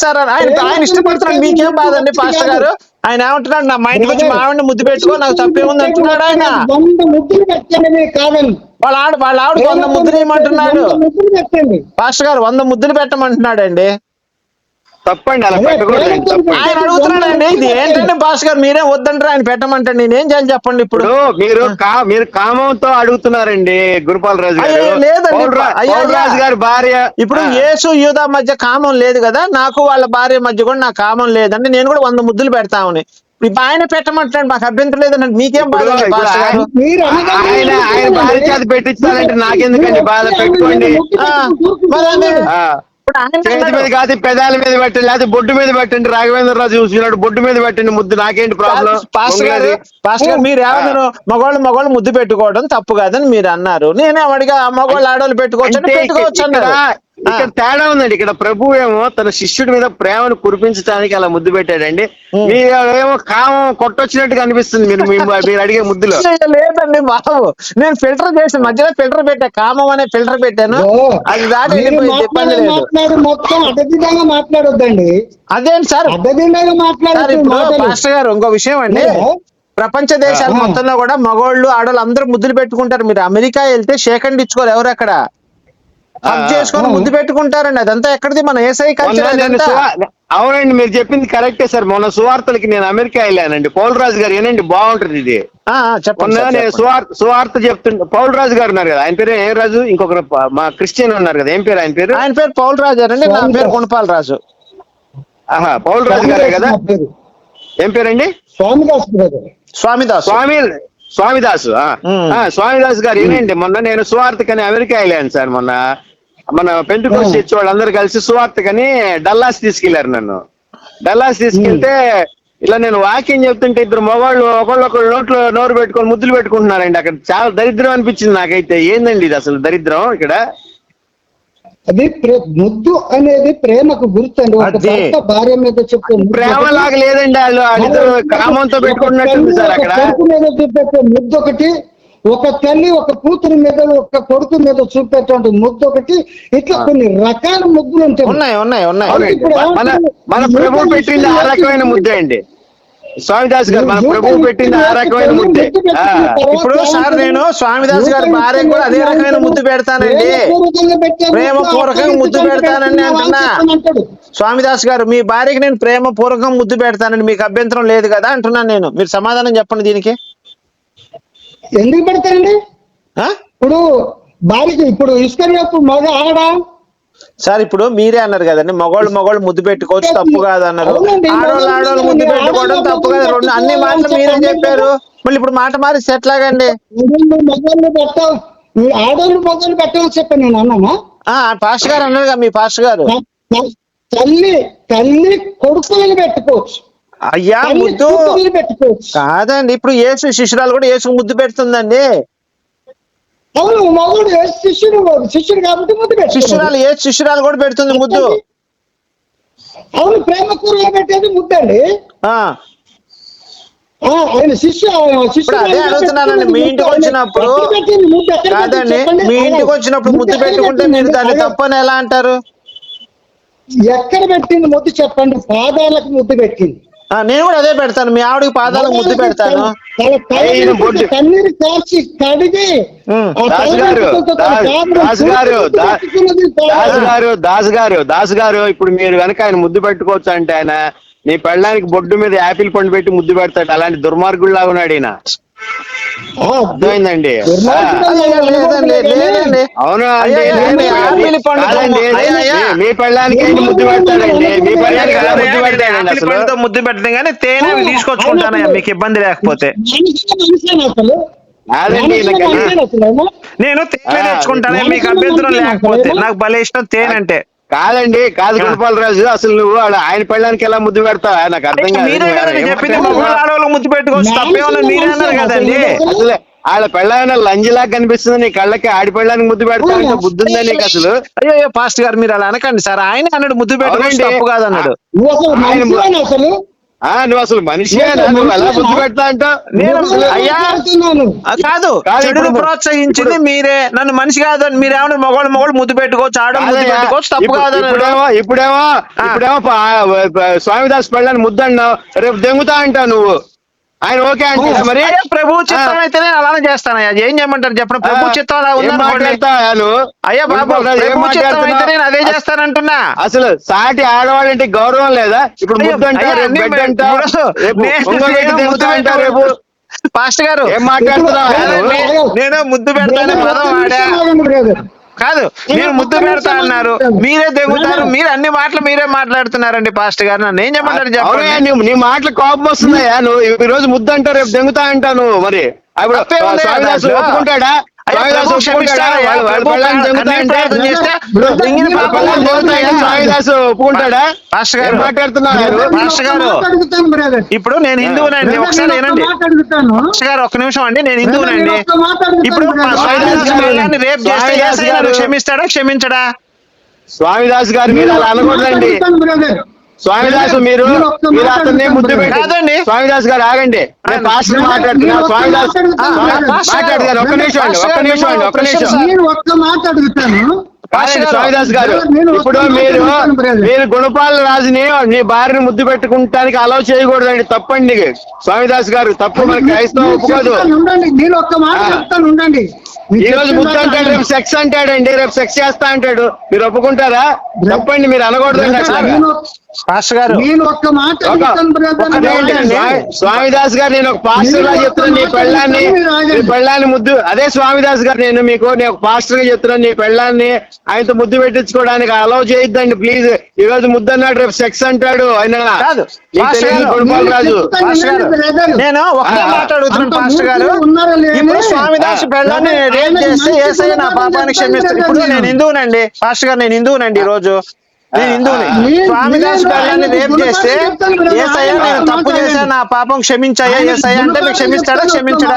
Sir ఆయన ఆయన ఇష్టపడుతున్నాడు. మీకేం బాధండి పాస్టర్ గారు? ఆయన ఏమంటున్నాడు? నా మా ఇంటికి వచ్చి మా ముద్దు పెట్టుకో నాకు తప్పేముంది అంటున్నాడు ఆయన. వాళ్ళ ఆవిడ వాళ్ళ ఆవిడ వంద ముద్దులు ఏమంటున్నాడు పాస్టర్ గారు వంద ముద్దులు పెట్టమంటున్నాడు అండి తప్పండి అలా ఆయన అడుగుతున్నాడండి? ఇది ఏంటండి పాస్టర్ గారు? మీరేం వద్దంటారు? ఆయన పెట్టమంటే నేనేం చేయాలి చెప్పండి ఇప్పుడు? మీరు కా- మీరు కామంతో అడుగుతున్నారండి గురుపాలరాజు గారు. అయ్యో, లేదండి. అయ్యా. గారి భార్య. ఇప్పుడు యేసు యూదా మధ్య కామం లేదు కదా నాకు వాళ్ళ భార్య మధ్య కూడా నాకు కామం లేదండి నేను కూడా వంద ముద్దులు పెడతామని ఇప్పుడు ఆయన పెట్టమంటాడు మాకు అభ్యంతరం లేదండి మీకేం బాధ ఆయన- ఆయన ఆయన భార్య చేత పెట్టించాలంటే నాకెందుకండి బాధ పెట్టుకోండి? చేతి మీద కాదు పెదాల మీద పెట్టండి లేకపోతే బొడ్డు మీద పెట్టండి రాఘవేంద్ర రాజు చూసినాడు బొడ్డు మీద పెట్టండి ముద్దు. నాకేంటి ప్రాబ్లం పాస్టర్ గారు పాస్టర్ గారు మీరు ఏమన్నారు? మగవాళ్ళు మగవాళ్ళు ముద్దు పెట్టుకోవడం తప్పు కాదని మీరు అన్నారు. నేనే అడిగా మగవాళ్ళు ఆడవాళ్ళు పెట్టుకోవచ్చు పెట్టుకోవచ్చు అన్నారు. ఇక్కడ తేడా ఉందండి. ఇక్కడ ప్రభు ఏమో తన శిష్యుడి మీద ప్రేమను కురిపించడానికి అలా ముద్దు పెట్టాడండి. మీరు ఏమో కామం కొట్టొచ్చినట్టుగా అనిపిస్తుంది మీరు మీరు అడిగే ముద్దులో. లేదండి బాబు. నేను ఫిల్టర్ చేసి మధ్యలో ఫిల్టర్ పెట్టా. కామం అనే ఫిల్టర్ పెట్టాను. అది దాటి మాట్లాడే మొత్తం అడ్డదిడ్డంగా మాట్లాడొద్దండి. అదేంటి సార్? అడ్డదిడ్డంగా. పాస్టర్ గారు ఇంకో విషయం అండి? ప్రపంచ దేశాల. మొత్తంలో కూడా మగవాళ్ళు ఆడవాళ్ళు అందరూ ముద్దులు పెట్టుకుంటారు. మీరు అమెరికా వెళ్తే షేకండ్ ఇచ్చుకోరు. ఎవరు అక్కడ. చేసుకొని ఆ. ముద్దు పెట్టుకుంటారండి. అదంతా ఎక్కడిది? మన ఏసఐ కల్చర్ అవునండి మీరు చెప్పింది కరెక్టే సార్. మొన్న సువార్తలకి నేను అమెరికా వెళ్ళానండి. పౌలరాజు గారు ఏనండి బాగుంటుంది ఇది. చెప్పండి. సువార్త సువార్త చెప్తుంటే పౌల్ రాజు గారు ఉన్నారు కదా ఆయన పేరు ఏం రాజు? ఇంకొకరు మా క్రిస్టియన్ ఉన్నారు కదా ఏం పేరు ఆయన పేరు? ఆయన పేరు పౌల్ రాజు అండి నా పేరు. గుణపాల్ రాజు ఆహా పౌల్ రాజు గారే కదా. ఏం పేరండి? స్వామిదాస్ స్వామిదాస్. స్వామి స్వామిదాసు స్వామిదాస్ గారు ఏనండి మొన్న నేను సువార్తకని అమెరికా వెళ్ళాను సార్ మొన్న. మన పెంటుకోస్ చర్చి వాళ్ళందరూ కలిసి సువార్తకని డల్లాస్ తీసుకెళ్ళారు నన్ను. డల్లాస్ తీసుకెళ్తే ఇలా నేను వాక్యం చెప్తుంటే ఇద్దరు మగవాళ్ళు ఒకళ్ళొకళ్ళు నోట్లో నోరు పెట్టుకొని ముద్దులు పెట్టుకుంటున్నారండి. అక్కడ చాలా దరిద్రం అనిపించింది నాకైతే. ఏందండి ఇది అసలు దరిద్రం ఇక్కడ? అది ముద్దు అనేది ప్రేమకు గుర్తు అండి ఒక అది. భర్త భార్య మీద చెప్పే ప్రేమ. లాగా లేదండి వాళ్ళు. కామంతో సార్ అక్కడ. మీద చూపెట్టే ముద్దు ఒకటి ఒక తల్లి ఒక కూతురు మీద ఒక కొడుకు మీద చూపెట్టే ముద్దు ఒకటి ఇట్లా కొన్ని రకాల ముద్దులు ఉంటాయి. ఉన్నాయి ఉన్నాయి ఉన్నాయి. మన ప్రభు పెట్టింది ఆ రకమైన ముద్దే అండి. స్వామిదాస్ గారు మన ప్రభు పెట్టింది ఆ రకమైన ముద్దే. ఇప్పుడు సార్ నేను స్వామిదాస్ గారి భార్యకు కూడా అదే రకమైన ముద్దు పెడతానండి. ప్రేమపూర్వకంగా ముద్దు పెడతానండి అంటున్నా. స్వామిదాస్ గారు మీ భార్యకి నేను ప్రేమ పూర్వకం ముద్దు పెడతానండి. మీకు అభ్యంతరం లేదు కదా అంటున్నాను నేను. మీరు సమాధానం చెప్పండి దీనికి. ఎందుకు పెడతారండి? ఆ? ఇప్పుడు భార్యకి ఇప్పుడు ఇస్కరియపు మగ ఆడ? సార్ ఇప్పుడు మీరే అన్నారు కదండి మగవాళ్ళు మగవాళ్ళు ముద్దు పెట్టుకోవచ్చు తప్పు కాదు అన్నారు అవునండి, ఆడవాళ్ళు ఆడవాళ్ళు ముద్దు ఆడవాళ్ళు పెట్టుకోవడం తప్పు కాదు. రెండు అన్ని మాటలు మీరే చెప్పారు. మళ్ళీ ఇప్పుడు మాట మారి ఎట్లాగండి? ఆడోళ్ళు మగళ్ళు పెట్టాలని చెప్పాను నేను అన్నానా? పాస్టర్ గారు అన్నారు కదా మీ పాస్టర్ గారు. తల్లి తల్లి కొడుకులను పెట్టుకోవచ్చు. అయ్యా ముద్దు. కాదండి ఇప్పుడు యేసు శిష్యురాలు కూడా యేసు ముద్దు పెడుతుందండి. అవును మగుడు శిష్యుడు శిష్యుడు కాబట్టి ముద్దు శిష్యురాలు ఏ శిష్యురాలు కూడా పెడుతుంది ముద్దు. అవును ప్రేమ కూరలో పెట్టేది ఆ, ఆయన శిష్యు అదే అడుగుతున్నానండి మీ ఇంటికి వచ్చినప్పుడు కాదండి మీ ఇంటికి వచ్చినప్పుడు ముద్దు పెట్టుకుంటే మీరు దాన్ని తప్పని ఎలా అంటారు? ఎక్కడ పెట్టింది ముద్దు చెప్పండి? పాదాలకు ముద్దు పెట్టింది. నేను కూడా అదే పెడతాను మీ ఆవిడకి పాదాలకు ముద్దు పెడతాను. కన్నీరు కార్చి కడిగి ఉమ్. ఆ దాసు తల గారు వెంట్రుకలతో తన దాసు కాపురం దాసు గారు ముద్దు దా- పెట్టుకున్నది దాసు పాదాలు. గారు దాసు గారు దాసు గారు ఇప్పుడు మీరు కనుక ఆయన ముద్దు పెట్టుకోవచ్చు అంటే ఆయన నీ పెళ్ళానికి బొడ్డు మీద యాపిల్ పండు పెట్టి ముద్దు పెడతాడు అలాంటి దుర్మార్గుడిలాగా ఉన్నాడు ఈయన అర్థమైందండి. అవును. మీ- పెళ్ళానికి ముద్దు పెడతాడండి మీ పెళ్ళానికి ముద్దు పెడతాడండి అసలు? పండుతో ముద్దు పెట్టడం కానీ తేనె తీసుకొచ్చుకుంటానయ్యా మీకు ఇబ్బంది లేకపోతే? నేను తేనె తెచ్చుకుంటాను మీకు అభ్యంతరం లేకపోతే? నాకు భలే ఇష్టం తేనె అంటే. కాదండి కాదు గుణపాలరాజు అసలు నువ్వు వాళ్ళ ఆయన పెళ్ళానికి ఎలా ముద్దు పెడతావా? నాకు అర్థం కాదు ముద్దు పెట్టుకోవచ్చు వాళ్ళ పెళ్ళైన లంజిలా కనిపిస్తుంది నీ కళ్ళకి ఆడి పెళ్ళానికి ముద్దు పెడతానంటే బుద్ధి ఉందా నీకు అసలు? అయ్యో అయ్యో పాస్ట్ గారు మీరు అలా అనకండి సార్. ఆయన అన్నాడు ముద్దు. తప్పు కాదన్నాడు. ఆయన- నువ్వు అసలు మనిషి కాదు కాదు, చెడును ప్రోత్సహించింది మీరే. నన్ను మనిషి కాదు అని మీరేమన్నా మొగోళ్ళు మొగోళ్ళు ముద్దు పెట్టుకోవచ్చు ఆడ ముద్దు పెట్టుకోవచ్చు తప్పు కాదని ఇప్పుడేమో ఇప్పుడేమో ఇప్పుడేమో స్వామిదాస్ పెళ్ళని ముద్దన్నావు రేపు దెంగుతా అంటావు నువ్వు. ఆయన ఓకే అంటే మరి అయ్యా, ప్రభు చిత్తం అయితే నేను అలానే చేస్తానయ్యా. ఏం చేయమంటారు చెప్పండి? ప్రభు చిత్తం అలా ఉందనుకోండి అయ్యా బాబు ప్రభు చిత్తం అయితే? నేను అదే చేస్తానంటున్నా. అసలు సాటి ఆడవాళ్ళంటే గౌరవం లేదా? ఇప్పుడు రేపు పాస్టర్ గారు ఏం నేను ముద్దు పెడతాను పదం కాదు మీరు ముద్దు పెడతా అన్నారు. మీరే దెంగుతారు. మీరు అన్ని మాటలు మీరే మాట్లాడుతున్నారండి పాస్టర్ గారు. నన్ను ఏం చెప్పంటారు చెప్పండి. నీ మాటలు కోపం వస్తున్నాయా నువ్వు ఈ రోజు ముద్దు అంటావు రేపు దెంగుతా అంటావు నువ్వు మరి ఇప్పుడు. ఒప్పుకుంటాడా? ప్రభు క్షమిస్తాడు, ఒప్పుకుంటాడా? పాస్టర్ గారు పాస్టర్ గారు. ఇప్పుడు నేను హిందువునండి ఒకసారి. పాస్టర్ గారు ఒక్క నిమిషం అండి నేను హిందువునండి ఇప్పుడు రేప్ చేస్తే. క్షమిస్తాడా క్షమించడా? స్వామిదాస్ గారు మీరు అలా అనకూడదండి. స్వామిదాసు మీరు మీరు అతన్ని ముద్దు బ్రదర్. కాదండి. పెట్టి స్వామిదాస్ గారు ఆగండి. నేను పాస్టర్ నేను మాట్లాడుతున్నా. ఒక్క స్వామిదాస్. మాట్లాడు గారు ఒక్క నిమిషం అండి ఒక్క నిమిషం అండి ఒక్క నిమిషం. నేను ఒక్క మాట అడుగుతాను. స్వామిదాస్ గారు ఇప్పుడు మీరు. మీరు గుణపాల రాజుని నీ భార్యను ముద్దు పెట్టుకుంటానికి అలౌ చేయకూడదండి. తప్పండి. స్వామిదాస్ గారు తప్పు మన క్రైస్తవం ఒప్పుకోదు. నేను ఒక్క మాట. చెప్తాను ఉండండి. ఈ రోజు ముద్దు అంటాడు రేపు. సెక్స్ అంటాడండి రేపు సెక్స్ చేస్తా అంటాడు. మీరు ఒప్పుకుంటారా? తప్పండి మీరు అనకూడదండి అసలు పాస్టర్ గారు నేను ఒక్క మాట ఒక- ఒక స్వామిదాస్ గారు నేను ఒక పాస్టర్గా చెప్తున్నాను నీ పెళ్ళాన్ని. నీ పెళ్ళాన్ని ముద్దు అదే స్వామిదాస్ గారు నేను మీకు నేను ఒక పాస్టర్గా చెప్తున్నాను నీ పెళ్ళాన్ని ఆయనతో ముద్దు పెట్టించుకోవడానికి అలౌ చేయొద్దండి ప్లీజ్ ఈ రోజు ముద్దు అన్నాడు రేపు సెక్స్ అంటాడు ఆయన కాదు. రాజు. నేను ఆ, మాట్లాడుతున్నాను పాస్టర్ గారు? ఇప్పుడు స్వామిదాసు పెళ్ళాన్ని రేప్ చేస్తే ఏసయ్య నా పాపానికి కదా ఇప్పుడు నేను. నేను హిందువునండి పాస్టర్ గారు నేను హిందువునండి ఈ రోజు నేను హిందువుని స్వామిదాసు రేప్ చేస్తే. ఏసయ్య నేను తప్పు. చేశా నా పాపం క్షమించాయా ఏసయ్య అంటే మీకు క్షమిస్తాడా క్షమించడా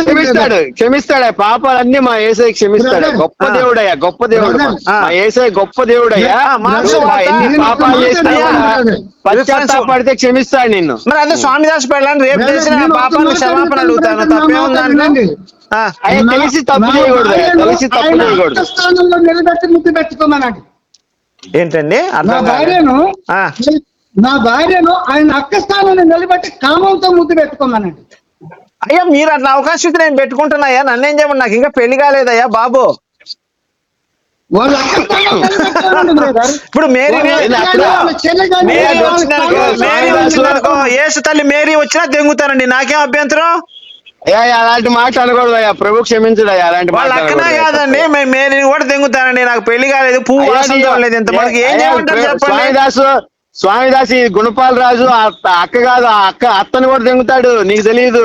క్షమిస్తాడు క్షమిస్తాడు పాపాలన్నీ మా ఏసై క్షమిస్తాడు. గొప్ప. దేవుడయ్యా గొప్ప దేవుడు. మా ఏసై గొప్ప దేవుడయ్యా. ఎన్ని పాపాలు చేసినా అడుగుతాను. పశ్చాత్తాపడితే క్షమిస్తాడు నిన్ను మరి అదే స్వామిదాసు పెళ్ళాన్ని రేప్ బ్రదర్, చేసి నా నేను ఒక్క పాపానికి మాట క్షమాపణ అడుగుతాను, అడుగుతాను బ్రదర్, నా తప్పేముంది మాట దాంట్లో వినండి. ఆ, ఆయన తెలిసి తప్పు చేయకూడదు తెలిసి తప్పు చేయకూడదు నిలబెట్టి పెట్టుకోమనండి ఏంటండి? నా. భార్యను ఆ. నా భార్యను ఆయన అక్క స్థానంలో నిలబెట్టి కామంతో ముద్దు పెట్టుకోమనండి అయ్యా మీరు అట్లా అవకాశం ఇస్తే నేను పెట్టుకుంటున్నాయా నన్నేం చెప్పండి నాకు ఇంకా పెళ్ళి కాలేదయ్యా బాబు. ఇప్పుడు మేరీ మేరీ యేసు తల్లి మేరీ వచ్చినా దెంగుతానండి నాకేం అభ్యంతరం? అయ్యా అలాంటి మాట అనకూడదు అయ్యా ప్రభు క్షమించడు అయ్యా అలాంటి మాట వాళ్ళ అక్కనే. కాదండి కూడా దెంగుతానండి నాకు పెళ్ళి కాలేదు పువ్వు వాసన ఇంతమందికి ఏం అయ్యా, చేయమంటారు చెప్పండి స్వామిదాసు గుణపాల రాజు అక్క కాదు ఆ అక్క అత్తను కూడా దెంగుతాడు నీకు తెలియదు.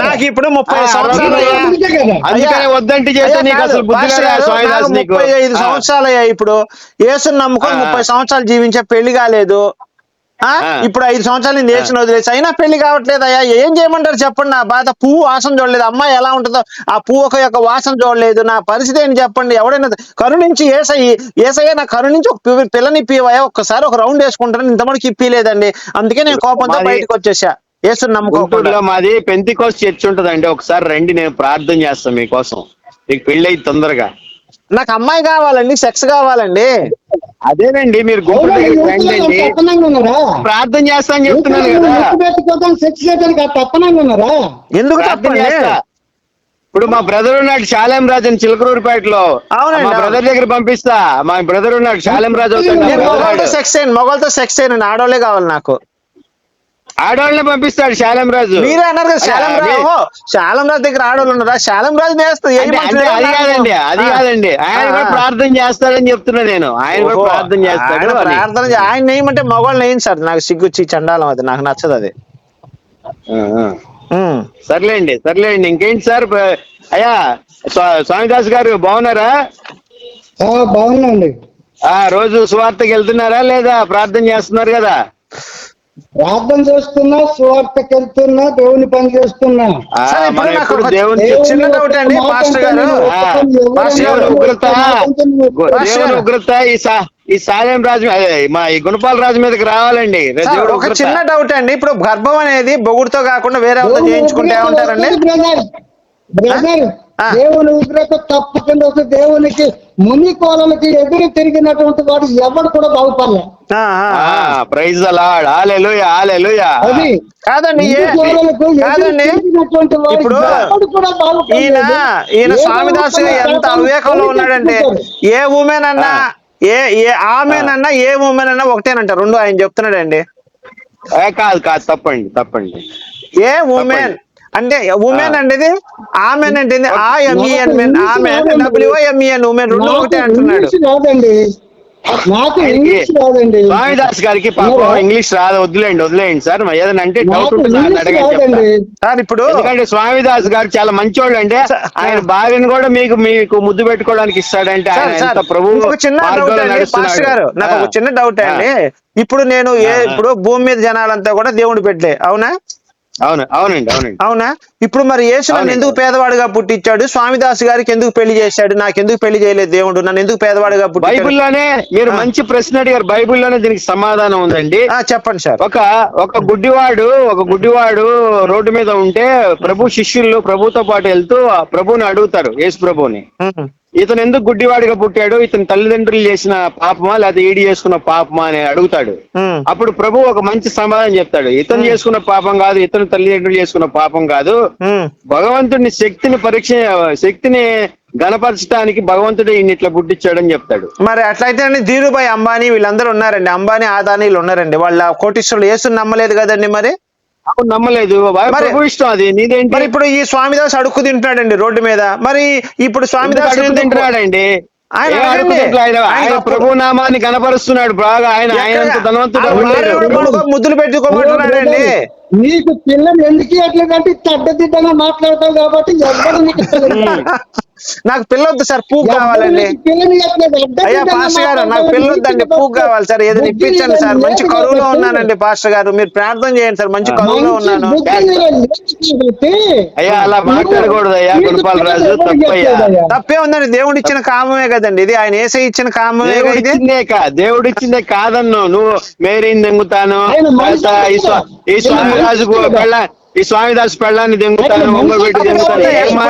నాకు ఇప్పుడు ముప్పై సంవత్సరాలు. అందుకనే వద్దంటే చేస్తే నీకు అసలు బుద్ధి లేదా ముప్పై ఐదు. సంవత్సరాలు అయ్యా ఇప్పుడు యేసుని నమ్ముకొని. ముప్పై సంవత్సరాలు జీవించే పెళ్ళి కాలేదు. ఇప్పుడు ఐదు సంవత్సరాలు నేను దేశం వదిలేసి అయినా పెళ్ళి కావట్లేదు అయ్యా. ఏం చేయమంటారు చెప్పండి నా బాధ? పువ్వు వాసన చూడలేదు. అమ్మాయి ఎలా ఉంటుందో ఆ పువ్వు ఒక యొక్క వాసన చూడలేదు. నా పరిస్థితి ఏంటి చెప్పండి? ఎవడైనా కరుణించి ఏసయ్యి ఏసయ్య నా కరుణించి ఒక పిల్లని ఇప్పివయ్యా ఒక్కసారి ఒక రౌండ్ వేసుకుంటాను. ఇంతమందికి ఇప్పిలేదండి అందుకే నేను కోపంతో బయటకు వచ్చేసా. గుంటూరులో మాది పెంతికోస్ చర్చ్ ఉంటదండి. ఒకసారి రండి నేను ప్రార్థన చేస్తాను మీకోసం. మీకు పెళ్ళి అయింది తొందరగా. నాకు అమ్మాయి కావాలండి సెక్స్ కావాలండి. అదేనండి మీరు? ప్రార్థన చేస్తా అని చెప్తున్నాను కదా. సెక్స్ ఉన్నారా? ఎందుకు ఇప్పుడు మా బ్రదర్ ఉన్నాడు శాలేం రాజు అని చిలకలూరుపేటలో అవునండి, మా. బ్రదర్ దగ్గర పంపిస్తా. మా బ్రదర్ ఉన్నాడు శాలేం రాజు. సెక్స్ మొగలతో సెక్స్ అయ్యాను ఆడవాళ్ళే కావాలి నాకు. ఆడవాళ్ళని పంపిస్తాడు శాలేం రాజు మీరే అన్నారు కదా శాలం రాజు శాలం రాజు దగ్గర ఆడవాళ్ళు ఉన్నారా? శాలం రాజు నేస్తుంది అది కాదండి అది కాదండి. ఆయన కూడా ప్రార్థన చేస్తాడని చెప్తున్నా నేను. ఆయన కూడా ప్రార్థన చేస్తాడు. ప్రార్థన ఆయన నేయమంటే మగవాళ్ళు నేయం సార్? నాకు సిగ్గుచ్చి చండాలం అది నాకు నచ్చదు అది. సర్లేండి సర్లేండి. ఇంకేంటి సార్? అయ్యా స్వా- స్వామిదాస్ గారు బాగున్నారా? ఆ, బాగుందండి ఆ రోజు సువార్తకి వెళ్తున్నారా లేదా? ప్రార్థన చేస్తున్నారు కదా? ప్రార్థన చేస్తున్నా సువార్తకి వెళ్తున్నా దేవుని పని చేస్తున్నా దేవుని చిన్న డౌట్ అండి, గారు. ఉగ్రత దేవుని ఈ సా- ఈ సాలెం రాజు అదే, మా ఈ గుణపాల రాజు మీదకి రావాలండి ఒక. చిన్న డౌట్ అండి ఇప్పుడు గర్భం అనేది బొగుడుతో కాకుండా వేరే చేయించుకుంటే ఆ. దేవుని ఉగ్రత తప్పకుండా వస్తే దేవునికి ముని కోలలకి ఎదురు తిరిగినటువంటి వాడు ఎవరు కూడా బాగుపడలే. ఆ, ఆ, ఆ, ఆ. ప్రైజ్ అది కాదండి ఇప్పుడు ఎవడు బాగుపడలేదు. ఈయన ఈయన స్వామిదాస్ ఎంత అవివేకంలో ఉన్నాడంటే ఏ ఉమెన్ అన్నా ఏ ఏ ఆమెన్ అన్నా ఏ ఉమెన్ అన్నా ఒకటేనంట రెండు ఆయన చెప్తున్నాడండి. ఏ, కాదు కాదు తప్పండి తప్పండి. ఏ ఉమెన్ అంటే ఉమెన్ ఇది ఆమెన్ అంటే ఆ M E N men amen W O M E N women రెండు ఒకటే అంటున్నాడు. నాకు ఇంగ్లీష్ రాదండి. స్వామిదాస్ గారికి పాపం? ఇంగ్లీష్ రాదు వదిలేండి వదిలేయండి సార్. ఏదైనా అంటే డౌట్ అడగండి. సార్ ఇప్పుడు ఎందుకంటే స్వామిదాస్ గారు చాలా మంచోళ్ళు అంటే సార్, ఆయన భార్యను కూడా మీకు మీకు ముద్దు పెట్టుకోవడానికి ఇస్తాడంటే ఆయన ప్రభు చిన్న డౌట్ అండి గారు నాకు ఒక. చిన్న డౌట్ అండి. ఇప్పుడు నేను ఏ. ఇప్పుడు భూమి మీద జనాలంతా కూడా దేవుడు పెట్టలే అవునా? అవును అవునండి అవునండి. అవునా? ఇప్పుడు మరి యేసు నన్ను. ఎందుకు పేదవాడిగా పుట్టించాడు? స్వామిదాస్ గారికి ఎందుకు పెళ్ళి చేశాడు? నాకు ఎందుకు పెళ్ళి చేయలేదు దేవుడు? నన్ను ఎందుకు పేదవాడిగా బైబిల్లోనే మీరు. మంచి ప్రశ్న అడిగారు. బైబిల్లోనే దీనికి సమాధానం ఉందండి. చెప్పండి సార్. ఒక ఒక గుడ్డివాడు ఒక గుడ్డివాడు రోడ్డు మీద ఉంటే ప్రభు శిష్యులు ప్రభుతో పాటు వెళ్తూ ఆ ప్రభువుని అడుగుతారు. యేసు ప్రభువుని. ఉమ్, ఇతను ఎందుకు గుడ్డివాడిగా పుట్టాడు ఇతని తల్లిదండ్రులు చేసిన పాపమా లేదా ఈడి చేసుకున్న పాపమా అని అడుగుతాడు. అప్పుడు ప్రభు ఒక మంచి సమాధానం చెప్తాడు. ఇతను చేసుకున్న పాపం కాదు ఇతను తల్లిదండ్రులు చేసుకున్న పాపం కాదు. భగవంతుడిని శక్తిని పరీక్ష శక్తిని గణపరచడానికి భగవంతుడు ఈయన ఇట్లా పుట్టించాడని చెప్తాడు. మరి అట్లయితే అండి ధీరుభాయ్ అంబానీ వీళ్ళందరూ ఉన్నారండి. అంబానీ ఆదానీలు ఉన్నారండి. వాళ్ళ కోటీశ్వరులు యేసుని నమ్మలేదు కదండి మరి? అవును నమ్మలేదు. మరి- ప్రభు ఇష్టం అది. నీదేంటి? మరి ఇప్పుడు ఈ స్వామిదాస్ అడుక్కు తింటున్నాడండి రోడ్డు మీద. మరి ఇప్పుడు స్వామిదాస్ తింటున్నాడండి? ఆయన ప్రభు నామాన్ని కనపరుస్తున్నాడు. బాగా ఆయన ఆయన? ధనవంతుడు. ముద్దులు పెట్టుకోమంటున్నాడండి. నీకు పిల్లలు ఎందుకు ఎట్లేదంటే తడ్డదిడ్డంగా మాట్లాడతావు కాబట్టి ఎవరు నీకు. నాకు పిల్లొద్దు సార్ ఎవరు కావాలండి. అయ్యా పాస్టర్ గారు నాకు. పిల్లొద్దండి పువ్వు కావాలి సార్ ఏదైనా ఇప్పించండి సార్ మంచి కరువులో ఉన్నానండి పాస్టర్ గారు మీరు ప్రార్థన చేయండి సార్ మంచి కరువులో ఉన్నాను. అయ్యా అలా మాట్లాడకూడదు అయ్యా నీకు గుణపాల రాజు తప్పయ్యా. తప్పే ఉందండి దేవుడు ఇచ్చిన కామమే కదండి ఇది ఆయన ఏసై ఇచ్చిన కామమే ఇచ్చిందే కా దేవుడు ఇచ్చిందే కాదన్ను నువ్వు మేరీని దెంగుతాను ఆయన మనిషి తర్వాత ఈ స్వా- ఈ ఆయన స్వామిరాజు మనిషి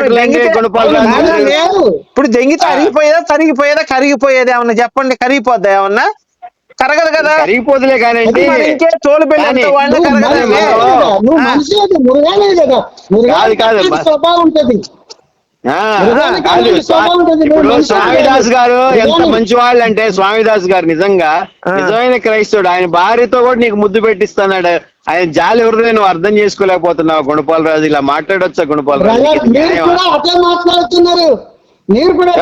పెళ్ళ ఈ స్వామిదాసు పెళ్ళాన్ని. ఏ ఇప్పుడు దెంగితే-. అరిగిపోయేదా తరిగిపోయేదా కరిగిపోయేదా ఏమన్నా చెప్పండి కరిగిపోద్దా ఏమన్నా? కరగదు కదా. కరిగిపోదులే మరి ఇంకే తోలు పెళ్ళి కానీ కదా, స్వభావం ఉంటది. స్వామిదాస్ గారు ఎంత మంచి వాళ్ళు అంటే స్వామిదాస్ గారు నిజంగా. నిజమైన క్రైస్తవుడు. ఆయన భార్యతో కూడా నీకు ముద్దు పెట్టిస్తున్నాడు. ఆయన జాలి ఎవరిదో నువ్వు అర్థం చేసుకోలేకపోతున్నావు. గుణపాల రాజు ఇలా మాట్లాడొచ్చా గుణపాల రాజు అట్లే మాట్లాడుతున్నారు. మీరు కూడా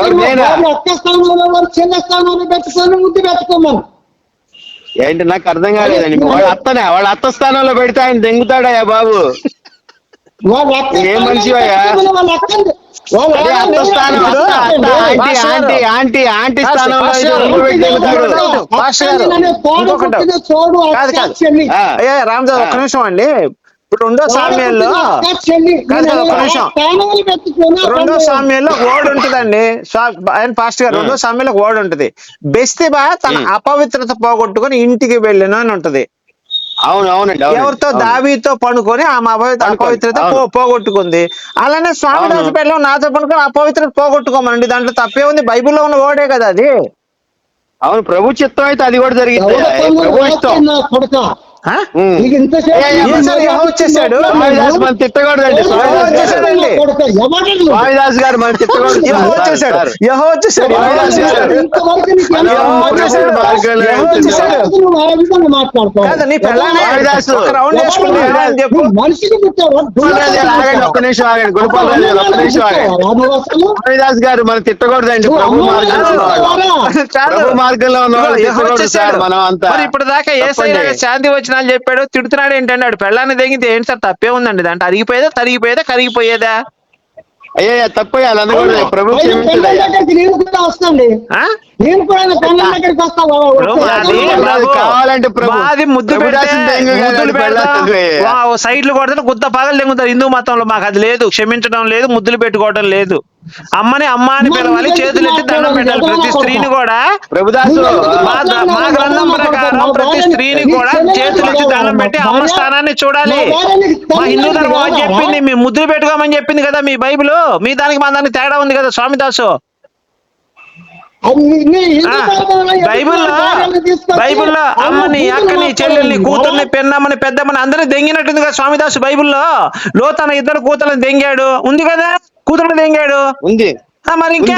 అక్క స్థానంలో చిన్న స్థానంలో పెట్టుకొని ముద్దు పెట్టుకోమని. ఏంటి? నాకు అర్థం కాలేదండి. వాళ్ళ అత్తనే వాళ్ళ అత్త స్థానంలో పెడితే ఆయన దెంగుతాడయ్యా బాబు? ఏం స్థానంలో మనిషివయ్యా? ఆంటీ రామదాస్ ఒక్క. నిమిషం అండి. ఇప్పుడు రెండో తోడు సామ్యంలో పుట్టిన అక్క చెల్లి కాదు, నేను ఒక్క ఆ నిమిషం. స్థానంలో పెట్టుకొని ఆ రెండో సామ్యంలో ఓడి ఉంటదండి. ఆయన పాస్టర్ గారు రెండో సామ్యంలో ఓడి ఉంటది. బెస్తిబా తన. అపవిత్రత పోగొట్టుకొని ఇంటికి వెళ్ళిన అని ఉంటది. అవును అవునండి. అవునండి, ఎవరితో. దావీతో పనుకొని ఆమె అపవిత్రత పోగొట్టుకుంది. అలానే అవును. పేర్లో నాతో పనుకొని అపవిత్రత పోగొట్టుకోమనండి. దాంట్లో తప్పే ఉంది. బైబిల్లో ఉన్న ఓడే కదా అది. అవును ప్రభు చిత్తం అయితే అది కూడా జరిగింది. వచ్చేసాడు? మనం తిట్టకూడదండి గారు. వచ్చేసాడండి. కొడుకా, ఎవరు? స్వామిదాస్ గారు మనం తిట్టకూడదు. యహో వచ్చేసాడు. యహో వచ్చేసాడు? ఆగండి ఒక్క నిమిషం ఆగండి. గురుపాల్ రాజు గారు, ఒక్క నిమిషం ఆగండి. నువ్వు అసలు స్వామిదాస్ గారు. మనం తిట్టకూడదండి. ప్రభు మార్గంలో ఉన్న వాళ్ళు. వాళ్ళ కాదు. ప్రభు మార్గంలో ఉన్న వాళ్ళు ఇదిగో యెహోవా తిట్టకూడదు వచ్చేసాడు. సార్ మనం అంతా మరి ఇప్పుడు దాకా ఏ. శాంతి వచనాలు చెప్పాడు తిడుతున్నాడు ఏంటంటే ఆడు పెళ్ళాన్ని తెగితే ఏంటి సార్? తప్పే ఉందండి. దాంట్లో అరిగిపోయేదా? తరిగిపోయేదా? కరిగిపోయేదా? అయ్యా తప్పయ్యా అలా అనకూడదు ప్రభు వస్తాండి? నేను కూడా దగ్గరికి కావాలంటే ముద్దు సైడ్లు కొడతారు గుద్ద పగలు తెంగుతారు. హిందూ మతంలో మాకు అది లేదు. క్షమించడం లేదు ముద్దులు పెట్టుకోవడం లేదు. అమ్మని అమ్మ అని పిలవాలి చేతులు ఎత్తి దండం పెట్టాలి. ప్రతి స్త్రీని కూడా ప్రభుదాసు మా గ్రంథం ప్రకారం ప్రతి స్త్రీని కూడా చేతులు ఎత్తి దండం పెట్టి అమ్మ స్థానాన్ని చూడాలి. మా హిందూ ధర్మం అని చెప్పింది మీ ముద్దులు పెట్టుకోమని చెప్పింది కదా మీ బైబిల్. మీ దానికి మా దానికి తేడా ఉంది కదా స్వామిదాసు బైబిల్లో బైబిల్లో ఆ అమ్మని అక్కని చెల్లెల్ని. కూతుర్ని పెన్నమ్మని పెద్దమ్మని అందరిని దెంగినట్టుంది కదా స్వామిదాసు బైబిల్లో? లో తన ఇద్దరు కూతుర్ని దెంగాడు. ఉంది కదా? కూతురు దెంగాడు. ఉంది. మరి ఇంకేం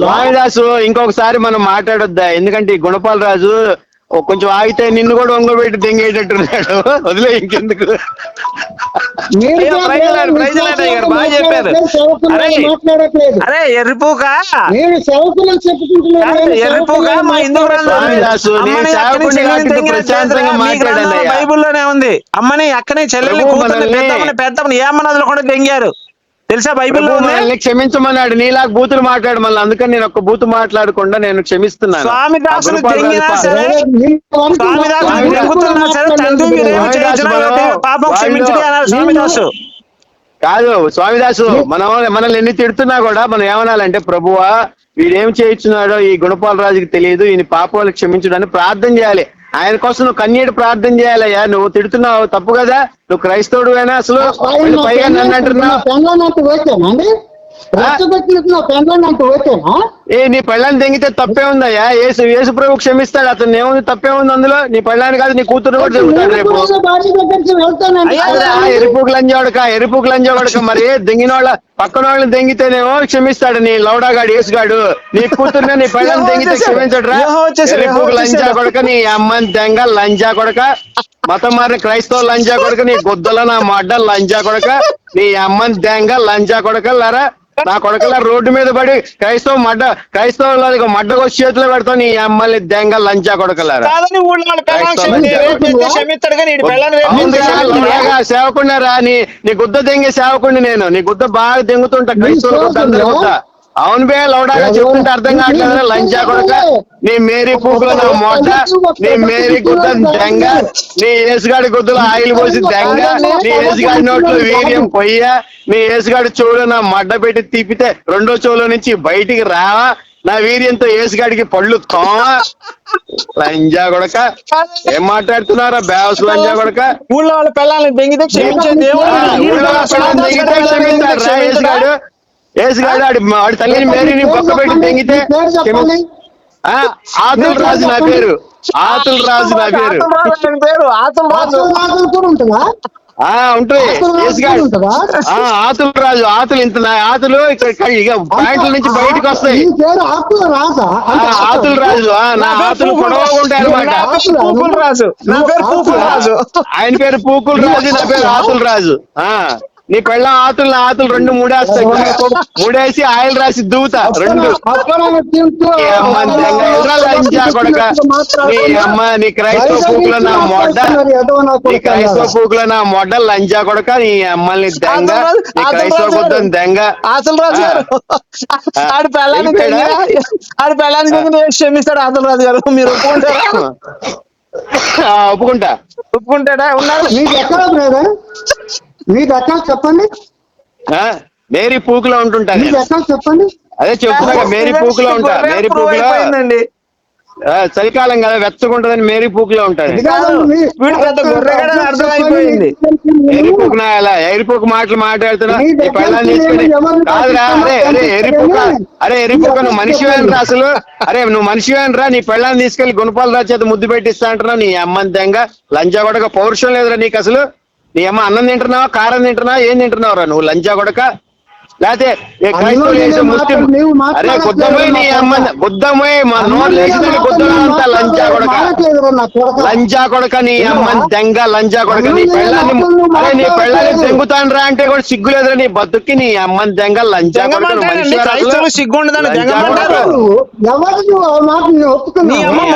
స్వామిదాసు, ఇంకొకసారి మనం మాట్లాడొద్దా? ఎందుకంటే ఈ గుణపాల రాజు కొంచెం ఆగితే నిన్ను కూడా ఒంగోబెట్టి దెంగేటట్టున్నాడు వదిలే ఇంకెందుకు? అరే. ఎర్రిపూక. ఎర్రిపూక మా హిందూ. బైబిల్లోనే ఉంది. అమ్మని అక్కని చెల్లెల్ని మనల్ని- పెద్దమ్మని పెద్దమ్మని ఏమన్నదులు కూడా దెంగారు. తెలుసా బైబిల్లో క్షమించమన్నాడు. నీలా బూతులు మాట్లాడు. మళ్ళీ అందుకని నేను ఒక్క బూతు మాట్లాడకుండా నేను క్షమిస్తున్నాను. పాపం క్షమించడి అన్నారు స్వామిదాసు కాదు స్వామిదాసు మనం మనల్ని ఎన్ని తిడుతున్నా కూడా మనం ఏమనాలంటే ప్రభువా వీడేం చేయించున్నాడో ఈ గుణపాల రాజుకి తెలియదు. ఈయన పాపాలు క్షమించడానికి ప్రార్థన చేయాలి. ఆయన కోసం నువ్వు కన్నీటి ప్రార్థన చేయాలయ్యా. నువ్వు తిడుతున్నావు తప్పు కదా. నువ్వు క్రైస్తవుడువేనా అసలు. మళ్ళీ పైగా నన్ను అంటున్నావు. ఏ నీ పెళ్ళాన్ని తెంగితే తప్పే ఉందయ్యా. యేసు యేసు ప్రభు క్షమిస్తాడు. అతను ఏముంది తప్పే ఉంది అందులో. నీ పెళ్ళాన్ని కాదు నీ కూతురు కూడా తెగుతాడు రేపు. ఎరుపుకు లంజాడక ఎరుపుకు లంజాడక మరి దెంగిన వాళ్ళ పక్కన వాళ్ళని దెంగితేనేమో క్షమిస్తాడు నీ లౌడాగాడు యేసుగాడు. నీ కూతుర్ని నీ పెళ్ళని దెంగితే క్షమించడురా. యెహోవా వచ్చేసాడు, యెహోవా ఎరుపుకు లంజా. కొడక నీ అమ్మని దెంగ లంజా కొడక. మతం మారిన క్రైస్తవ లంజా కొడక నీ గుద్దల నా మడ్డ లంజా కొడక. నీ అమ్మని దెంగ లంజా కొడక లారా నా కొడకల రోడ్డు మీద పడి క్రైస్తవ మడ్డ క్రైస్తవ మడ్డ వచ్చి చేతిలో పెడతావు నీ అమ్మని దెంగ లంజా కొడకలారా. ఈ? అవునురా, సేవకుడినారా నీ నీ గుద్ద దెంగే సేవకుడిని నేను. నీ గుద్ద బాగా దెంగుతుంటా క్రైస్తవుల అవును బే లౌడాగా చెప్తుంటే అర్థం కావట్లేదురా లంచా కొడక నీ మేరీ పూకుల నా మోట నీ మేరీ గుద్ద దెంగ నీ ఏసుగాడి గుద్దలో ఆయిల్ పోసి దెంగ నీ ఏసుగాడి నోట్లో వీర్యం పొయ్య నీ ఏసుగాడి చెవులో నా మడ్డ పెట్టి తిప్పితే రెండో చెవులో నుంచి బయటికి రావా నా వీర్యంతో ఏసుగాడికి పళ్ళు తోమ లంజా కొడక ఏం మాట్లాడుతున్నారా బేవస్ లంజా కొడక? ఊళ్ళో వాళ్ళ పెళ్ళాన్ని దెంగితే క్షమించే దేవుడు. ఏసుగాడు ఆడి ఆడి తల్లిని మేరీని పక్క పెట్టి తెంగితే ఆతుల్ రాజు నా పేరు. ఆతుల్ రాజు నా పేరు. ఆతుల రాజు ఆయన పేరు ఆతుల రాజు. ఆ రాజు ఏసుగాడు ఉంటుందా? ఆ ఆతుల్ రాజు ఆతులు ఇంత నా ఆతులు ఇక్కడ ఇక ప్యాంట్ల నుంచి బయటకు వస్తాయి. ఈ పేరు ఆకుల రాజా? ఆ, ఆతుల్. రాజు. ఆ, నా ఆతులు పొడవగా ఉంటాయి అనమాట రాజు. నా పేరు పూపుల రాజు. ఆయన పేరు పూకుల్ రాజు నా పేరు ఆతుల్? రాజు. ఆ. నీ పెళ్ళం ఆతులు నా ఆతులు రెండు మూడేస్తాయి. మూడేసి ఆయిల్ రాసి దూతా. రెండు. అమ్మ నీ అమ్మ నీ క్రైస్తవ పూకుల నా మొడ్డ. నీ క్రైస్తవ పూకుల నా మొడ్డ లంజా కొడక నీ అమ్మల్ని దెంగ నీ క్రైస్తవ బుద్ధం దెంగ. ఆతుల రాజు. గారు ఆడి? దెంగినా ఆడి పెళ్ళాన్ని దెంగితే క్షమిస్తాడు ఆతుల రాజు గారు? మీరు ఒప్పుకుంటారా? ఒప్పుకుంటా. ఒప్పుకుంటాడా? ఉన్నారు మీకు ఎక్కడ మీకు ఎక్కడ చెప్పండి. ఆ, మేరీ పూకులో ఉంటుంటా ఎక్కడ చెప్పండి. అదే చెప్తున్నా మేరీ పూకులో ఉంటా మేరీ పూకులో చలికాలం కదా వెచ్చగుంటదని మేరీ పూకులో మీ- అర్థమైపోయింది. ఎరిపుకు ఎలా? ఎరిపుకు మాటలు మాట్లాడుతున్నా పెళ్ళాన్ని తీసుకుని. కాదురా అరే అరే ఎరిపుక అరే ఎరిపుక నువ్వు మనిషివేనరా అసలు. అరే నువ్వు మనిషివేనరా నీ పెళ్ళాన్ని తీసుకెళ్ళి గుణపాల రాజు చేత ముద్దు పెట్టిస్తా అంటున్నావు నీ అమ్మని దెంగ లంజా కొడక పౌరుషం లేదురా నీకు అసలు. నీ అమ్మ అన్నం తింటున్నావా కారం తింటున్నావా ఏం తింటున్నావురా నువ్వు? లంచా కొడక? లేకపోతే ముస్లిం అరే నీ అమ్మ మా నోరు లంజా కొడక. నా కొడక. లంజా కొడక నీ అమ్మ దెంగ లంజా కొడక. నీ పెళ్ళాన్ని అరే నీ పెళ్ళాన్ని దెంగుతానరా అంటే కూడా సిగ్గులేదురా నీ బతుక్కి. నీ అమ్మని దెంగ లంజా కొడక. ఒప్పుకున్నావు? నీ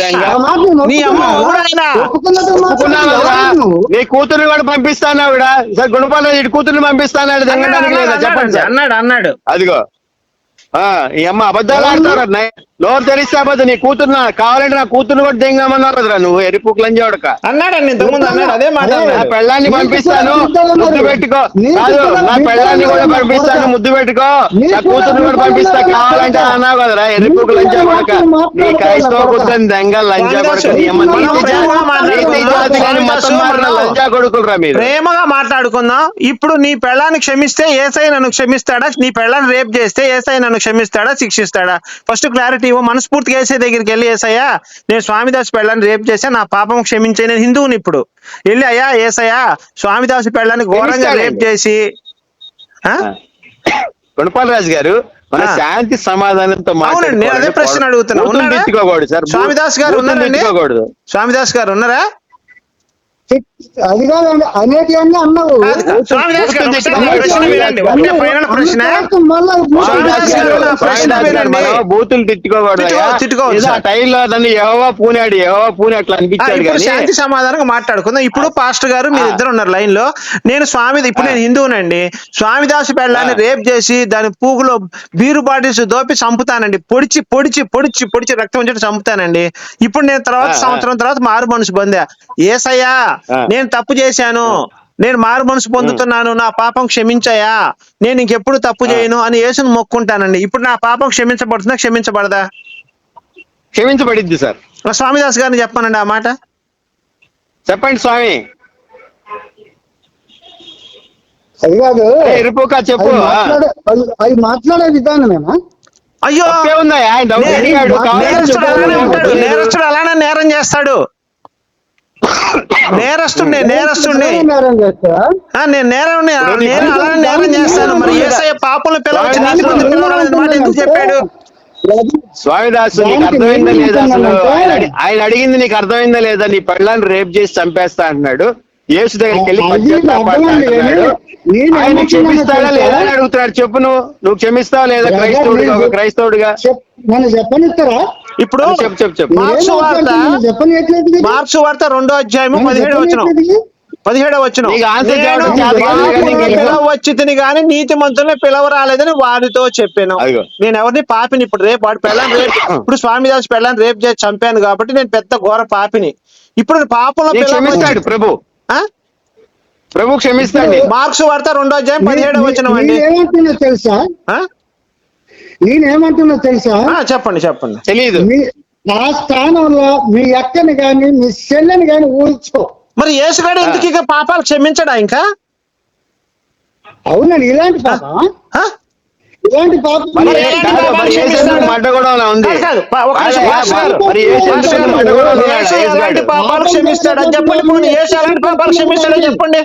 దెంగ. కూతురు కూడా పంపిస్తాను ఆవిడ సరే గుణపాల ఇటు కూతుర్ని పంపిస్తాను దెంగడానికి లేదా? చెప్పండి. అన్నాడు అన్నాడు. అదిగో. ఆ ఈ అమ్మ అబద్ధాలు ఆడతారు? నోరు తెరిస్తే అబద్ధం నీ కూతురు నా కావాలంటే నా కూతురు కూడా దెంగమన్నారు కదరా నువ్వు ఎరుపు లంజోడక అన్నాడండి ఇంతకుముందు అన్నాడు అదే మాట నా అన్నాడు. పెళ్ళాన్ని పంపిస్తాను ముద్దు పెట్టుకో. కాదు నా పెళ్ళాన్ని కూడా పంపిస్తాను ముద్దు పెట్టుకో. నా కూతురు కూడా పంపిస్తా కావాలంటే అన్నావు కదరా ఎరుపు లంజా కొడక నీ క్రైస్తవ కూతురు దెంగ కొడక. మతం మారిన లంజా కొడుకులరా మీరు? ప్రేమగా మాట్లాడుకుందాం. ఇప్పుడు నీ పెళ్ళాన్ని క్షమిస్తే ఏసై నన్ను క్షమిస్తాడా? నీ పెళ్ళాన్ని రేప్ చేస్తే ఏసై నన్ను క్షమిస్తాడా శిక్షిస్తాడా? ఫస్ట్ క్లారిటీ ఇవ్వ మనస్ఫూర్తిగా ఏసై దగ్గరికి వెళ్ళి ఏసయ్యా నేను స్వామిదాస్ పెళ్ళాన్ని రేప్ చేస్తే నా పాపం క్షమించే నేను హిందువుని ఇప్పుడు. వెళ్ళి అయ్యా ఏసయ్యా స్వామిదాస్ పెళ్ళాన్ని ఘోరంగా. రేప్ చేసి? గుణపాలరాజు గారు మన. శాంతి సమాధానంతో అవునండి నేను అదే ప్రశ్న అడుగుతున్నా. స్వామిదాస్ గారు ఉన్నారండి? స్వామిదాస్ గారు ఉన్నారా? అది కాదండి అనేటివన్నీ అన్నావు బూతులు తిట్టుకోకూడదు. టైంలో నన్ను ఎవవో పూనాడు ఎవవో పూని అట్లా అనిపించాడు శాంతి సమాధానంగా మాట్లాడుకుందాం. ఇప్పుడు పాస్టర్ గారు మీరు. ఇద్దరు ఉన్నారు లైన్లో నేను స్వామి ఇప్పుడు నేను హిందువునండి. స్వామిదాసు పెళ్ళాన్ని. రేప్ చేసి దాని పూగులో బీరు బాటిల్స్ దోపి చంపుతానండి. పొడిచి పొడిచి పొడిచి పొడిచి రక్తం వచ్చి చంపుతానండి. ఇప్పుడు నేను తర్వాత. సంవత్సరం తర్వాత మారు మనసు పొందా. ఏసయ్యా. నేను తప్పు చేశాను. నేను మారు మనసు పొందుతున్నాను. నా పాపం క్షమించాయా? నేను ఇంకెప్పుడు తప్పు చేయను అని యేసుని మొక్కుంటానండి. ఇప్పుడు నా పాపం క్షమించబడుతుందా? క్షమించబడదా? క్షమించబడిద్ది సార్. స్వామిదాస్ గారిని చెప్పానండి ఆ మాట. చెప్పండి స్వామి. అది కాదు చెప్పు. అవి. మాట్లాడే విధానమేనా? అయ్యో! నేరస్తుడు అలానే నేరం చేస్తాడు. నేరస్తుడిని. నేరస్తుడిని నేరం చేస్తా ఆ, నేను నేరం నేను అలానే నేరం చేస్తాను. మరి ఏసయ్య పాపలు పిలవచ్చు నీతిమంతులు పిలవాలనే మాట ఎందుకు చెప్పాడు? స్వామిదాసు నీకు అర్థమైందా లేదా అసలు? ఆయన అడి- ఆయన అడిగింది నీకు అర్థమైందా లేదా? నీ పెళ్ళాన్ని రేప్ చేసి చంపేస్తా అంటున్నాడు. యేసు దగ్గరికి వెళ్ళి ఆయన క్షమిస్తాడా? లేదా అని అడుగుతున్నాడు. చెప్పు నువ్వు. నువ్వు క్షమిస్తావా లేదా క్రైస్తవుడిగా? ఒక క్రైస్తవుడిగా? నన్ను చెప్పనిస్తారా? ఇప్పుడు చెప్పు చెప్పు చెప్పు మార్క్స్ వార్త చెప్పని మార్క్స్ వార్త రెండో అధ్యాయము పదిహేడు వచ్చిన పదిహేడో వచ్చిన పిలవచ్చు తిని గాని నీతి మంతుల్ని పిలవరాలేదని వారితో చెప్పాను. నేను ఎవరిని పాపిని ఇప్పుడు రేపు వాడు పెళ్ళాన్ని రేపు ఇప్పుడు స్వామిదాస్ పెళ్ళాన్ని రేపు చేసి చంపాను కాబట్టి నేను పెద్ద ఘోర పాపిని. ఇప్పుడు పాపంలో క్షమిస్తాడు ప్రభు. ఆ? ప్రభు క్షమిస్తాడు. మార్క్స్ వార్త రెండో అధ్యాయం పదిహేడో వచ్చిన అండి. తెలుసా? ఆ? నేనేమంటున్నా తెలుసా ఆ, చెప్పండి చెప్పండి తెలియదు మీ నా స్థానంలో మీ అక్కని గాని మీ చెల్లెని గాని ఊహించుకో మరి యేసుగాడు ఎందుకు ఇక పాపాలు క్షమించడా ఇంకా అవునండి ఇలాంటి పాప ఆ? ఇలాంటి పాప మరి మరి ఏ- ఎలాంటి కాదు, పాపాలు మరి యేసు క్షమిస్తాడు? ఎందుకు మడ్డగొడవలా ఉంది కాదు, కాదు. పా- ఒక నిమిషం, అదే, పాస్టర్ గారు. మరి యేసు ఎందుకు పాస్టర్ గారు, మడ్డగొడవలా ఉన్నాడు? యేసు యేసు ఎలాంటి గాడు. పాపాలు క్షమిస్తాడు అని చెప్పండి ఎలాంటి పాపాలు క్షమిస్తాడో చెప్పండి.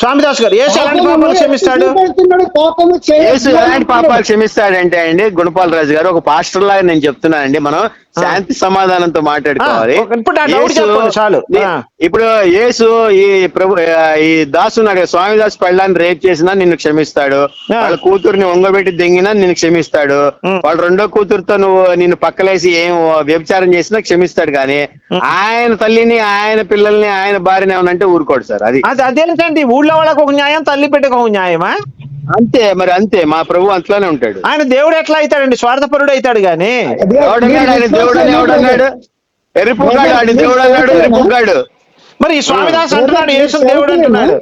స్వామిదాస్ గారు యేసు ఎలాంటి పాపాలు క్షమిస్తాడు? ఎలాంటి పాపాలు క్షమిస్తాడంటే అండి గుణపాల్ రాజు గారు ఒక పాస్టర్ లాగా నేను చెప్తున్నానండి. మనం శాంతి సమాధానంతో మాట్లాడుకోవాలి. చాలు. ఇప్పుడు యేసు ఈ ప్రభు ఈ దాసు ఉన్నాడు కదా, స్వామిదాస్ పెళ్ళాన్ని రేప్ చేసినా నిన్ను క్షమిస్తాడు. వాళ్ళ కూతుర్ని ఒంగబెట్టి దెంగినా నిన్ను క్షమిస్తాడు. వాళ్ళ రెండో కూతురుతో నువ్వు నిన్ను పక్కలేసి ఏం వ్యభిచారం చేసినా క్షమిస్తాడు కానీ ఆయన తల్లిని ఆయన పిల్లల్ని ఆయన భార్యని ఏమనంటే ఊరుకోడు సార్ అది. అది అదేంటండి? ఊళ్ళో వాళ్ళకు ఒక న్యాయం తల్లి బిడ్డకు ఒక న్యాయమా? అంతే మరి అంతే. మా ప్రభు అంతలోనే ఉంటాడు. ఆయన దేవుడు ఎట్లా అవుతాడండి? స్వార్థపరుడు అవుతాడు గాని. ఆయన దేవుడు? అని ఎవడన్నాడు? ఎరుపుగాడు ఆడి దేవుడు అన్నాడు ఎరుపుగాడు. మరి స్వామిదాస్ అంటున్నాడు యేసు దేవుడు అంటున్నాడు.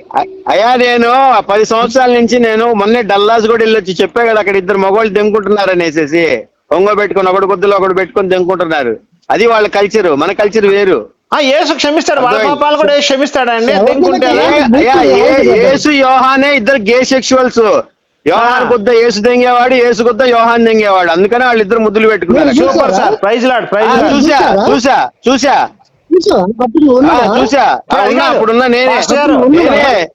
అయ్యా నేను పది సంవత్సరాల నుంచి నేను మొన్నే డల్లాస్ కూడా వెళ్ళొచ్చి చెప్పా కదా అక్కడ ఇద్దరు మగవాళ్ళు దెంగుకుంటున్నారు అనేసి ఒంగో పెట్టుకుని ఒకటి గుద్దులు ఒకటి పెట్టుకొని దెంగుకుంటున్నారు అది వాళ్ళ కల్చర్ మన కల్చర్ వేరు. యేసు క్షమిస్తాడు. వాళ్ళ. పాపాలు కూడా యేసు క్షమిస్తాడండి. యేసు యోహానే ఇద్దరు గే సెక్షువల్స్ యోహాన్ ఆ. గుద్ద యేసు దెంగేవాడు యేసు గుద్ద యోహాన్ దెంగేవాడు. అందుకనే వాళ్ళిద్దరు ముద్దులు పెట్టుకున్నారు. నేను super? Sir praise lord praise చూసా చూసా చూసా? చూసా? అప్పుడున్నా నేనే.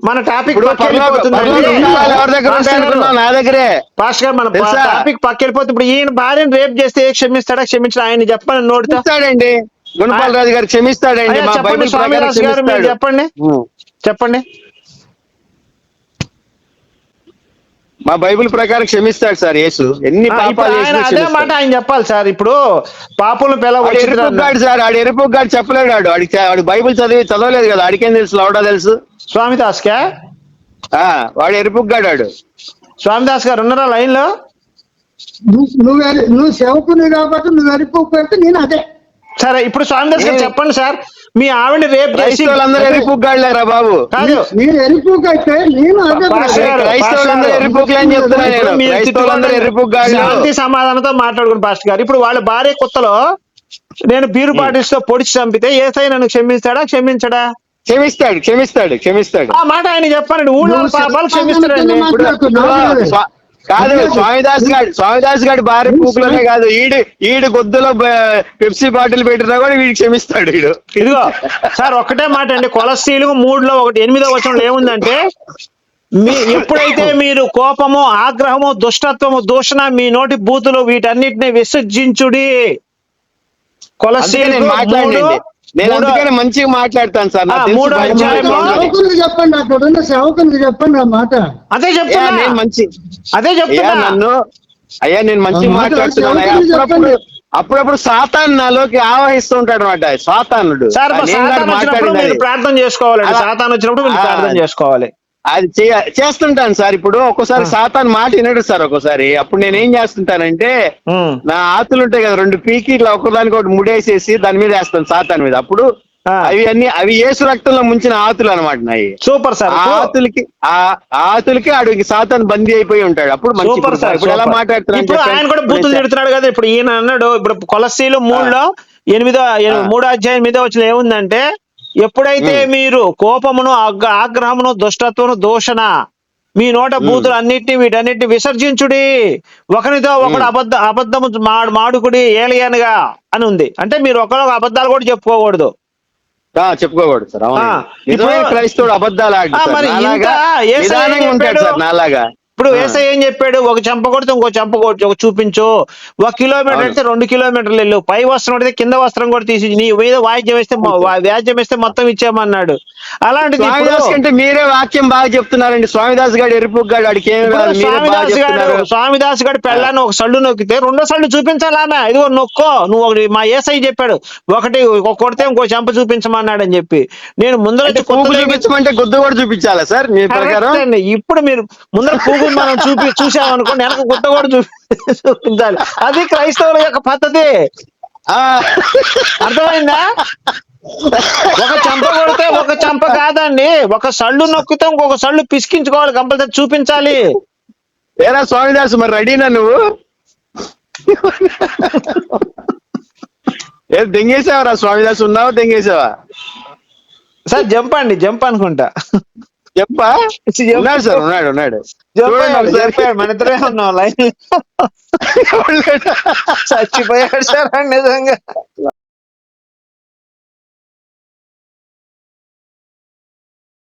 మన టాపిక్ ఎవరి దగ్గర నా దగ్గరే. పాస్టర్ గారు మన? టాపిక్ పక్క వెళ్ళిపోతే ఇప్పుడు ఈయన భార్యను రేప్ చేస్తే ఏ క్షమిస్తాడా? క్షమించడా ఆయన చెప్పండి నోటితో? క్షమిస్తాడండి గుణపాల్ రాజు గారు క్షమిస్తాడండి మా చెప్పండి బైబిల్ ప్రకారం స్వామిదాస్ గారు మీరు క్షమిస్తాడు. చెప్పండి. చెప్పండి. మా బైబిల్ ప్రకారం క్షమిస్తాడు సార్ యేసు. ఎన్ని పాపాలు అదే మాట. ఆయన చెప్పాలి సార్. ఇప్పుడు పాపులు ఆడు ఎరుపుగాడు సార్ ఆడు ఎరుపుగాడు చెప్పలేడు ఆడు. ఆడికి ఆడు బైబిల్ చదివి చదవలేదు కదా ఆడికేం తెలుసు లౌడా తెలుసు? స్వామిదాస్ కా? ఆ వాడు ఎరుపుగాడు ఆడు. స్వామిదాస్ గారు ఉన్నారా లైన్లో నువ్వు నువ్వు సేవకుని కాబట్టి నువ్వు ఎరిపోకపోతే నేను అదే. సరే ఇప్పుడు స్వామిదాస్ గారు చెప్పండి సార్ మీ ఆవిడ రేపు క్రైస్తవులందరూ ఎరిపుగ్గాళ్ళేరా బాబు? మీరు ఎరిపోకైతే క్రైస్తవులందరూ నేను. క్రైస్తవులందరూ శాంతి సమాధానంతో మాట్లాడుకుని పాస్టర్ గారు. ఇప్పుడు వాళ్ళ భార్య కొత్తలో నేను బీరు బాటిల్స్తో పొడిచి చంపితే ఏసై నన్ను క్షమిస్తాడా క్షమించడా? క్షమిస్తాడు క్షమిస్తాడు క్షమిస్తాడు. ఆ మాట ఆయన చెప్పండి ఊళ్ళో పాపాలు సమాధానంతో కాదు స్వామిదాస్ గారి స్వామిదాస్ గారి భార్య పూకులోనే కాదు. ఈడు ఈడు గొద్దులో పెప్సీ బాటిల్ పెట్టినా కూడా వీడికి క్షమిస్తాడు వీడు ఇదిగో సార్ ఒక్కటే మాట అండి. కొలస్ట్రీల్ మూడులో ఒకటి ఎనిమిదో వచనంలో ఏముందంటే మీ ఎప్పుడైతే మీరు కోపము ఆగ్రహము దుష్టత్వము దూషణ మీ నోటి బూతులు వీటన్నిటిని విసర్జించుడి. కొలస్ట్రీల్ మాట్లాడండి నేను అందుకని మంచిగా మాట్లాడతాను సార్. మూడో. సేవకునికి చెప్పండి అక్కడ ఉన్న సేవకునికి చెప్పండి ఆ మాట. అదే చెప్తున్నా. నేను మంచి అదే చెప్తున్నా. నన్ను అయ్యా నేను మాట మాట్లాడుతున్నాను. అప్పుడప్పుడు. అప్పుడప్పుడు సాతాన్ నాలోకి ఆవహిస్తూ ఉంటాడు అనమాట సాతానుడు. ప్రార్థన చేసుకోవాలండి. అలా- సాతాన్ వచ్చినప్పుడు ప్రార్థన చేసుకోవాలి. అది చేయ- చేస్తుంటాను సార్ ఇప్పుడు ఒక్కోసారి సాతాన్ మాట వినడు సార్ ఒక్కోసారి అప్పుడు నేను ఏం చేస్తుంటానంటే. నా ఆతులు ఉంటాయి కదా రెండు పీకి ఇట్లా ఒకదానికి ఒకటి ముడేసేసి దాని మీద వేస్తాను సాతాన్ మీద అప్పుడు. అవి అన్ని అవి ఏసు రక్తంలో ముంచిన ఆతులు అనమాట నాయి సూపర్ సార్ ఆతులకి ఆ ఆతులకి అడిగి సాతాన్ బందీ అయిపోయి ఉంటాడు అప్పుడు సూపర్ సార్ ఇప్పుడు ఎలా ఇప్పుడు ఆయన కూడా బూతులు. తిడుతున్నాడు కదా ఇప్పుడు ఈయన అన్నాడు ఇప్పుడు కొలసీలు మూడులో ఎనిమిదో. మూడో అధ్యాయం మీద వచ్చిన ఏముందంటే ఎప్పుడైతే మీరు కోపమును ఆగ్ర- ఆగ్రహమును దుష్టత్వమును దూషణ మీ నోట బూతులు అన్నిటిని వీటన్నిటిని విసర్జించుడి. ఒకరితో ఒకడు అబద్ధ అబద్ధము మాడు మాడుకుడి ఏలియనగా అని ఉంది. అంటే మీరు ఒకరు అబద్ధాలు కూడా చెప్పుకోకూడదు. చెప్పుకోకూడదు సార్ క్రైస్తవుడు అబద్ధాలు ఇప్పుడు. ఏసై ఏం చెప్పాడు? ఒక చెంప కొడితే ఇంకో చెంప కొట్టి ఒక చూపించు. ఒక కిలోమీటర్. అయితే రెండు కిలోమీటర్లు వెళ్ళు. పై వస్త్రం కొడితే కింద వస్త్రం కూడా తీసి నీ మీద వాయిద్యం వేస్తే వ్యాజ్యం వేస్తే మొత్తం ఇచ్చామన్నాడు అలాంటిది కంటే మీరే వాక్యం బాగా చెప్తున్నారండి. స్వామిదాస్ గారు ఎరుపు గారు అడికి స్వామిదాస్ గారు స్వామిదాస్ గారి పెళ్ళాన్ని ఒక సళ్ళు నొక్కితే రెండో సళ్ళు చూపించాలి ఆమె ఇదిగో నొక్కో. నువ్వు ఒకటి మా ఏసై చెప్పాడు. ఒకటి ఒక కొడితే ఇంకో చెంప చూపించమన్నాడు అని చెప్పి. నేను ముందర అంటే చూపించమంటే గుద్ద కూడా చూపించాలా సార్ మీ ప్రకారం. ఇప్పుడు మీరు ముందర పువ్వు మనం చూపి చూసామనుకోండి వెనక గుట్ట కూడా చూపి చూపించాలి. అది క్రైస్తవుల యొక్క పద్ధతి. అర్థమైందా? ఒక చంప కొడితే ఒక చంప కాదండి. ఒక సళ్ళు నొక్కితే ఇంకొక సళ్ళు పిసికించుకోవాలి కంపల్సరీ చూపించాలి. ఏరా స్వామిదాస్ మరి రెడీనా నువ్వు? ఏ దెంగేసావరా స్వామిదాస్ ఉన్నావా దెంగేసావా? సార్ జంప్ అండి జంప్ అనుకుంటా. చెప్పా. ఉన్నాడు సార్ ఉన్నాడు ఉన్నాడు. చెప్పాడు మన ఇద్దరే ఉన్నాం లైన్ చచ్చిపోయాడు సార్ నిజంగా.